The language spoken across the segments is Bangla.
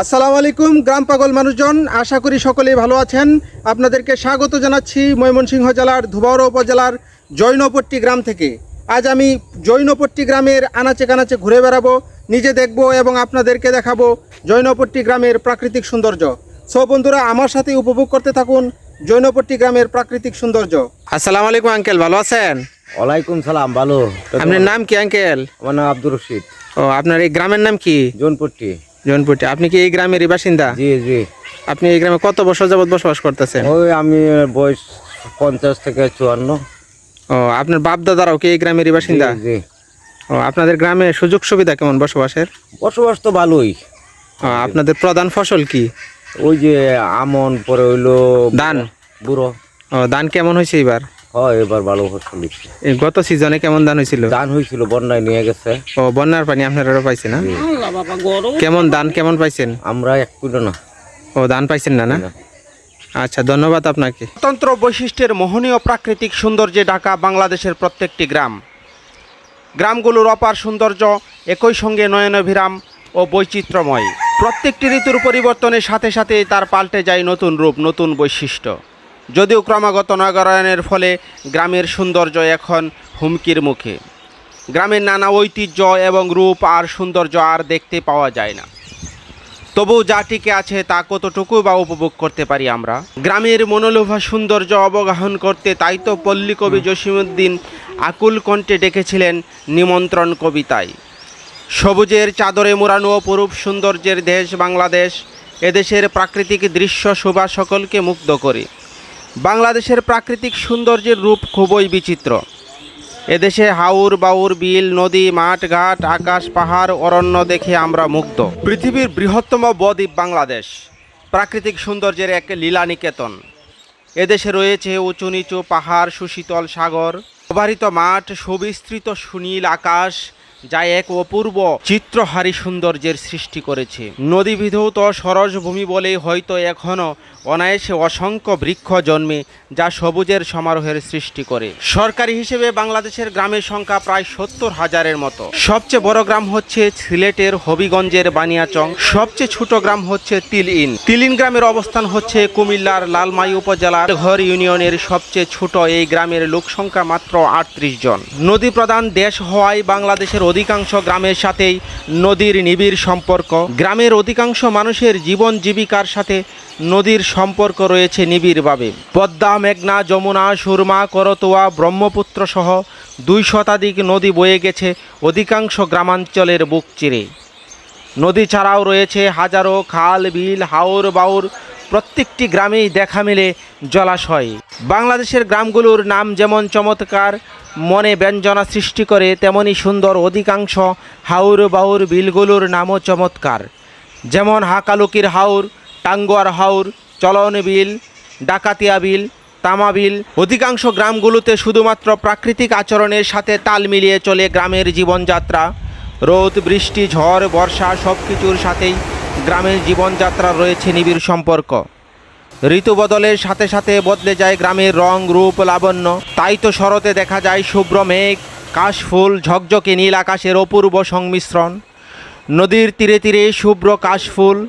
আসসালামু আলাইকুম গ্রাম পাগল মানুষজন। আশা করি সকলেই ভালো আছেন। আপনাদেরকে স্বাগত জানাচ্ছি ময়মনসিংহ জেলার ধুবাউড়া উপজেলার জৈনপট্টি গ্রাম থেকে। আজ আমি জৈনপট্টি গ্রামের আনাচে কানাচে ঘুরে বেড়াবো নিজে দেখব এবং আপনাদেরকে দেখাবো জৈনপট্টি গ্রামের প্রাকৃতিক সৌন্দর্য। সো বন্ধুরা আমার সাথে উপভোগ করতে থাকুন জৈনপট্টি গ্রামের প্রাকৃতিক সৌন্দর্য। আসসালামু আলাইকুম আঙ্কেল। ভালো আছেন? ওয়ালাইকুম সালাম ভালো। আপনার নাম কি আঙ্কেল? আমার নাম আব্দুর রশিদ। ও আপনার এই গ্রামের নাম কি? জোনপট্টি। জৈনপট্টি আপনি কি এই গ্রামেরই বাসিন্দা? জি জি। আপনি এই গ্রামে কত বছর যাবত বসবাস করতেছেন? ওই আমি বয়স পঞ্চাশ থেকে চুয়ান্ন। ও আপনার বাপ দাদারাও কি এই গ্রামেরই বাসিন্দা? জি, ও আপনাদের গ্রামে সুযোগ সুবিধা কেমন বসবাসের? বসবাস তো ভালোই। আপনাদের প্রধান ফসল কি? ওই যে আমন পরে হইল ধান। বুড়ো। ও ধান কেমন হয়েছে এবার হয় এবার ভালো ফসল হচ্ছে গত সিজনে কেমন ধান হয়েছিল? ধান হয়েছিল বন্যায় নিয়ে গেছে। ও বন্যার পানি আপনারা পাইছেন না? কেমন ধান কেমন পাইছেন? আমরা এক কিলো না। ও ধান পাইছেন না না। আচ্ছা ধন্যবাদ আপনাকে। স্বতন্ত্র বৈশিষ্ট্যের মোহনীয় প্রাকৃতিক সৌন্দর্যে ঢাকা বাংলাদেশের প্রত্যেকটি গ্রাম। গ্রামগুলোর অপার সৌন্দর্য একই সঙ্গে নয়নভিরাম ও বৈচিত্র্যময়। প্রত্যেকটি ঋতুর পরিবর্তনের সাথে সাথে তার পাল্টে যায় নতুন রূপ নতুন বৈশিষ্ট্য। যদিও ক্রমাগত নগরায়নের ফলে গ্রামের সৌন্দর্য এখন হুমকির মুখে। গ্রামের নানা ঐতিহ্য এবং রূপ আর সৌন্দর্য আর দেখতে পাওয়া যায় না। তবু যা টিকে আছে তা কতটুকু বা উপভোগ করতে পারি আমরা? গ্রামের মনোলোভা সৌন্দর্য অবগাহন করতে তাই তো পল্লী কবি জসিমুদ্দিন আকুল কণ্ঠে ডেকেছিলেন নিমন্ত্রণ কবিতায়। সবুজের চাদরে মোড়ানো অপরূপ সৌন্দর্যের দেশ বাংলাদেশ, এদেশের প্রাকৃতিক দৃশ্য শোভা সকলকে মুগ্ধ করে। বাংলাদেশের প্রাকৃতিক সৌন্দর্যের রূপ খুবই বিচিত্র। এদেশে হাউর বাউর, বিল, নদী, মাঠ, ঘাট, আকাশ, পাহাড়, অরণ্য দেখে আমরা মুগ্ধ। পৃথিবীর বৃহত্তম বদ্বীপ বাংলাদেশ। প্রাকৃতিক সৌন্দর্যের এক লীলা নিকেতন এদেশে রয়েছে উঁচু নিচু পাহাড়, সুশীতল সাগর অবারিত মাঠ, সুবিস্তৃত সুনীল আকাশ যা এক অপূর্ব চিত্রহারী সৌন্দর্যের সৃষ্টি করেছে। নদী বিধৌত সরস ভূমি বলেই হয়তো এখনও অনায়াসে অসংখ্য বৃক্ষ জন্মে যা সবুজের সমারোহের সৃষ্টি করে। সরকারি হিসেবে বাংলাদেশের গ্রামের সংখ্যা প্রায় সত্তর হাজারের মতো। সবচেয়ে বড় গ্রাম হচ্ছে সিলেটের হবিগঞ্জের বানিয়াচং। সবচেয়ে ছোট গ্রাম হচ্ছে তিলইন। তিলিন গ্রামের অবস্থান হচ্ছে কুমিল্লার লালমাই উপজেলার ঘর ইউনিয়নের সবচেয়ে ছোট এই গ্রামের লোক সংখ্যা মাত্র আটত্রিশ জন। নদী প্রধান দেশ হওয়ায় বাংলাদেশের অধিকাংশ গ্রামের সাথেই নদীর নিবিড় সম্পর্ক। গ্রামের অধিকাংশ মানুষের জীবন জীবিকার সাথে নদীর সম্পর্ক রয়েছে নিবিড়ভাবে। পদ্মা, মেঘনা, যমুনা, সুরমা, করতোয়া ব্রহ্মপুত্র সহ দুই শতাধিক নদী বয়ে গেছে অধিকাংশ গ্রামাঞ্চলের বুক চিরে। নদী ছাড়াও রয়েছে হাজারো খাল, বিল হাওর বাউর প্রত্যেকটি গ্রামেই দেখা মেলে জলাশয়। বাংলাদেশের গ্রামগুলোর নাম যেমন চমৎকার, মনে ব্যঞ্জনা সৃষ্টি করে, তেমনি সুন্দর অধিকাংশ হাউর বাউর বিলগুলোর নামও চমৎকার। যেমন হাকালুকির হাউর টাঙ্গুয়ার হাউর চলন বিল, ডাকাতিয়া বিল, তামা বিল। অধিকাংশ গ্রামগুলোতে শুধুমাত্র প্রাকৃতিক আচরণের সাথে তাল মিলিয়ে চলে গ্রামের জীবনযাত্রা। রোদ, বৃষ্টি, ঝড়, বর্ষা সব কিছুর সাথেই গ্রামের জীবনযাত্রা রয়েছে নিবিড় সম্পর্ক। ঋতু বদলের সাথে সাথে বদলে যায় গ্রামের রং, রূপ, লাবণ্য। তাই তো শরতে দেখা যায় শুভ্র মেঘ, কাশফুল, ঝকঝকে নীল আকাশের অপূর্ব সংমিশ্রণ। নদীর তীরে তীরে শুভ্র কাশফুল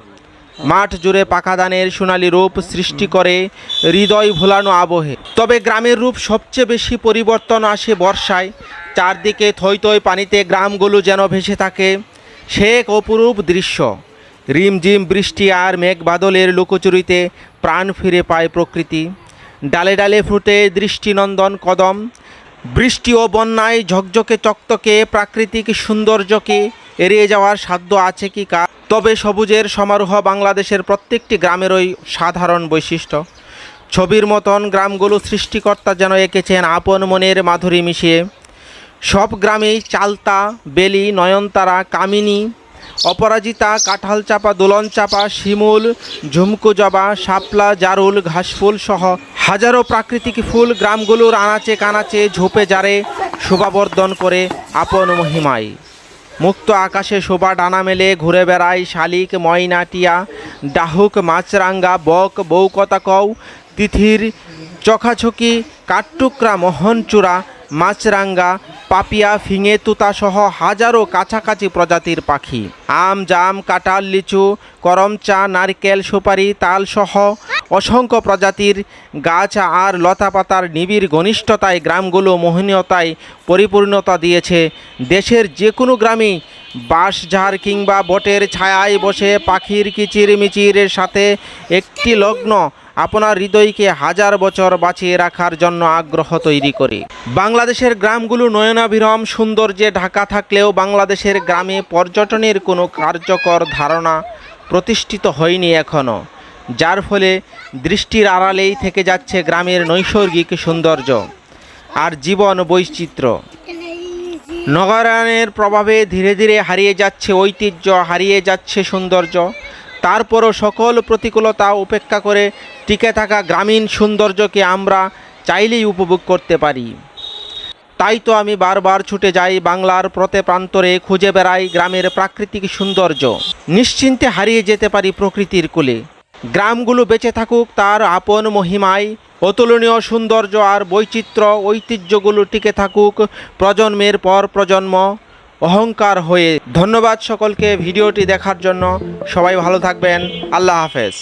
মাঠ জুড়ে পাকা ধানের সোনালি রূপ সৃষ্টি করে, হৃদয় ভোলানো আবহে। তবে গ্রামের রূপ সবচেয়ে বেশি পরিবর্তন আসে বর্ষায়। চারদিকে থই থই পানিতে গ্রামগুলো যেন ভেসে থাকে। এক অপরূপ দৃশ্য। রিমঝিম বৃষ্টি আর মেঘ বাদলের লুকোচুরিতে প্রাণ ফিরে পায় প্রকৃতি। ডালে ডালে ফুটে দৃষ্টিনন্দন কদম। বৃষ্টি ও বন্যায় ঝকঝকে চকচকে, প্রাকৃতিক সৌন্দর্যকে এড়িয়ে যাওয়ার সাধ্য আছে কি কা তবে সবুজের সমারোহ বাংলাদেশের প্রত্যেকটি গ্রামেরই সাধারণ বৈশিষ্ট্য। ছবির মতন গ্রামগুলো সৃষ্টিকর্তা যেন এঁকেছেন আপন মনের মাধুরী মিশিয়ে। সব গ্রামেই চালতা, বেলি, নয়নতারা, কামিনী অপরাজিতা, কাঁঠাল চাপা, দোলন চাপা, শিমুল, ঝুমকু জবা, শাপলা, জারুল, ঘাসফুল সহ হাজারো প্রাকৃতিক ফুল গ্রামগুলোর আনাচে কানাচে ঝোপে জারে শোভাবর্ধন করে আপন মহিমায়। মুক্ত আকাশে শোভা ডানা মেলে ঘুরে বেড়ায় শালিক, ময়না, টিয়া, ডাহুক, মাছরাঙ্গা, বক, বৌকতা কও, তিথির চখাচকি, কাঠটুকরা, মোহনচূড়া মাছরাঙ্গা, পাপিয়া, ফিঙে, তুতা সহ হাজারো কাছাকাছি প্রজাতির পাখি। আম, জাম, কাঁঠাল, লিচু করমচা নারকেল, সুপারি, তাল সহ অসংখ্য প্রজাতির গাছ আর লতাপাতার নিবিড় ঘনিষ্ঠতায় গ্রামগুলো মোহনীয়তায় পরিপূর্ণতা দিয়েছে। দেশের যে কোনো গ্রামে বাঁশঝাড় কিংবা বটের ছায়ায় বসে পাখির কিচিরমিচির সাথে একটি লগ্ন আপনার হৃদয়কে হাজার বছর বাঁচিয়ে রাখার জন্য আগ্রহ তৈরি করে। বাংলাদেশের গ্রামগুলো নয়নাভিরম সৌন্দর্যে ঢাকা থাকলেও বাংলাদেশের গ্রামে পর্যটনের কোনো কার্যকর ধারণা প্রতিষ্ঠিত হয়নি এখনও যার ফলে দৃষ্টির আড়ালেই থেকে যাচ্ছে গ্রামের নৈসর্গিক সৌন্দর্য আর জীবন বৈচিত্র্য। নগরায়নের প্রভাবে ধীরে ধীরে হারিয়ে যাচ্ছে ঐতিহ্য, হারিয়ে যাচ্ছে সৌন্দর্য তারপরও সকল প্রতিকূলতা উপেক্ষা করে টিকে থাকা গ্রামীণ সৌন্দর্যকে আমরা চাইলেই উপভোগ করতে পারি। তাই তো আমি বারবার ছুটে যাই বাংলার প্রতে প্রান্তরে খুঁজে বেড়াই গ্রামের প্রাকৃতিক সৌন্দর্য। নিশ্চিন্তে হারিয়ে যেতে পারি প্রকৃতির কোলে। গ্রামগুলো বেঁচে থাকুক তার আপন মহিমায়। অতুলনীয় সৌন্দর্য আর বৈচিত্র্য ঐতিহ্যগুলো টিকে থাকুক প্রজন্মের পর প্রজন্ম। অহংকার হয়ে। ধন্যবাদ সকলকে ভিডিওটি দেখার জন্য। সবাই ভালো থাকবেন। আল্লাহ হাফেজ।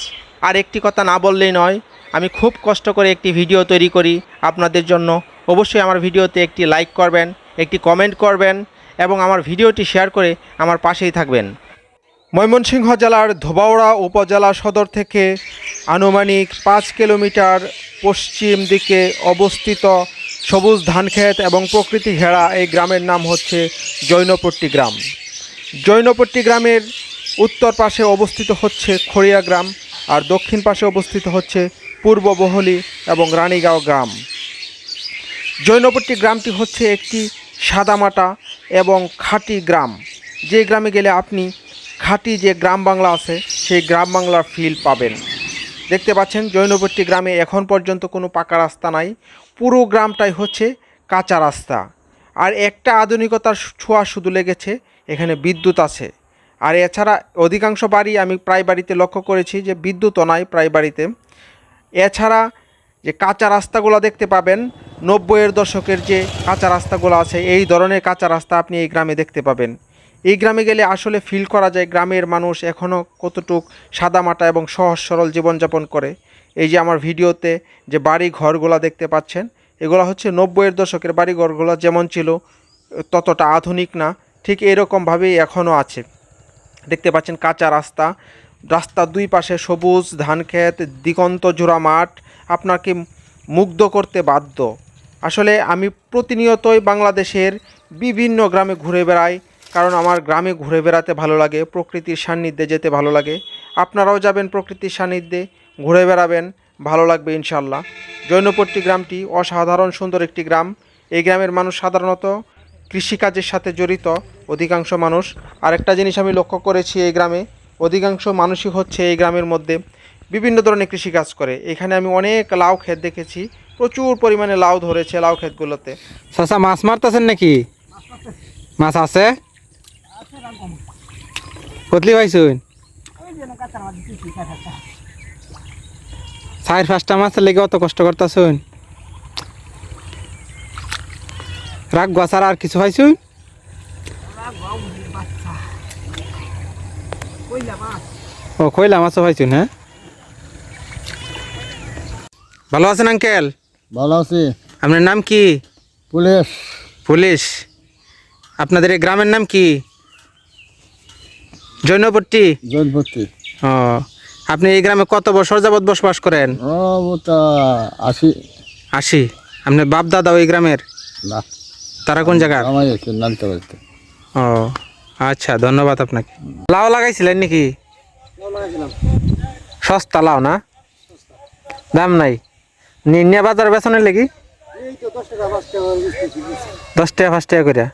আর একটি কথা না বললেই নয়, আমি খুব কষ্ট করে একটি ভিডিও তৈরি করি আপনাদের জন্য। অবশ্যই আমার ভিডিওতে একটি লাইক করবেন, একটি কমেন্ট করবেন এবং আমার ভিডিওটি শেয়ার করে আমার পাশেই থাকবেন। ময়মনসিংহ জেলার ধোবাউড়া উপজেলা সদর থেকে আনুমানিক পাঁচ কিলোমিটার পশ্চিম দিকে অবস্থিত সবুজ ধানক্ষেত এবং প্রকৃতি ঘেরা এই গ্রামের নাম হচ্ছে জৈনপট্টি গ্রাম। জৈনপট্টি গ্রামের উত্তর পাশে অবস্থিত হচ্ছে খড়িয়া গ্রাম আর দক্ষিণ পাশে অবস্থিত হচ্ছে পূর্ব বহলি এবং রানীগাঁও গ্রাম। জৈনপট্টি গ্রামটি হচ্ছে একটি সাদামাটা এবং খাঁটি গ্রাম। যে গ্রামে গেলে আপনি খাঁটি যে গ্রাম বাংলা আছে, সেই গ্রাম বাংলার ফিল পাবেন। দেখতে পাচ্ছেন জৈনপট্টি গ্রামে এখন পর্যন্ত কোনো পাকা রাস্তা নাই। পুরো গ্রামটাই হচ্ছে কাঁচা রাস্তা। আর একটা আধুনিকতার ছোঁয়া শুধু লেগেছে, এখানে বিদ্যুৎ আছে। আর এছাড়া অধিকাংশ বাড়ি আমি প্রায় বাড়িতে লক্ষ্য করেছি যে বিদ্যুৎও নাই প্রায় বাড়িতে। এছাড়া যে কাঁচা রাস্তাগুলো দেখতে পাবেন, নব্বইয়ের দশকের যে কাঁচা রাস্তাগুলো আছে, এই ধরনের কাঁচা রাস্তা আপনি এই গ্রামে দেখতে পাবেন। এই গ্রামে গেলে আসলে ফিল করা যায় গ্রামের মানুষ এখনও কতটুক সাদামাটা এবং সহজ সরল জীবনযাপন করে। এই যে আমার ভিডিওতে যে বাড়ি ঘরগুলো দেখতে পাচ্ছেন, এগুলো হচ্ছে নব্বইয়ের দশকের বাড়ি ঘরগুলো যেমন ছিল, ততটা আধুনিক না, ঠিক এরকমভাবেই এখনও আছে। দেখতে পাচ্ছেন কাঁচা রাস্তা, রাস্তার দুই পাশে সবুজ ধানক্ষেত দিগন্ত জোড়া মাঠ, আপনাকে মুগ্ধ করতে বাধ্য। আসলে আমি প্রতিনিয়তই বাংলাদেশের বিভিন্ন গ্রামে ঘুরে বেড়াই কারণ আমার গ্রামে ঘুরে বেড়াতে ভালো লাগে, প্রকৃতির সান্নিধ্যে যেতে ভালো লাগে। আপনারাও যাবেন প্রকৃতির সান্নিধ্যে, ঘুরে বেড়াবেন, ভালো লাগবে ইনশাল্লাহ জৈনপট্টি গ্রামটি অসাধারণ সুন্দর একটি গ্রাম। এই গ্রামের মানুষ সাধারণত কৃষিকাজের সাথে জড়িত, অধিকাংশ মানুষ। আরেকটা জিনিস আমি লক্ষ্য করেছি এই গ্রামে, অধিকাংশ মানুষই হচ্ছে এই গ্রামের মধ্যে বিভিন্ন ধরনের কৃষিকাজ করে। এখানে আমি অনেক লাউ ক্ষেত দেখেছি, প্রচুর পরিমাণে লাউ ধরেছে লাউ ক্ষেতগুলোতে। চাচা, মাছ মারতেছেন নাকি? মাছ আছে? কতলি পাইছুন? চার পাঁচটা মাছের লেগে অত কষ্ট করতেছুন? রাগ গছার আর কিছু পাইছুন? ও কইলা মাছও পাইছুন হ্যাঁ? ভালো আছেন আঙ্কেল? ভালো আছি। আপনার নাম কি? পুলিশ। পুলিশ। আপনাদের এই গ্রামের নাম কি? জৈনপট্টি জৈনপতি ও আপনি এই গ্রামে কত বছর যাবৎ বসবাস করেন? আসি আশি। আপনার বাপ দাদা ওই গ্রামের? না। তারা কোন পারতে ও আচ্ছা ধন্যবাদ আপনাকে। লাউ লাগাইছিলেন নাকি? সস্তা লাউ না? দাম নাই। নিয়ে বাজার বেচনের লেগে দশ টাকা পাঁচ টাকা করে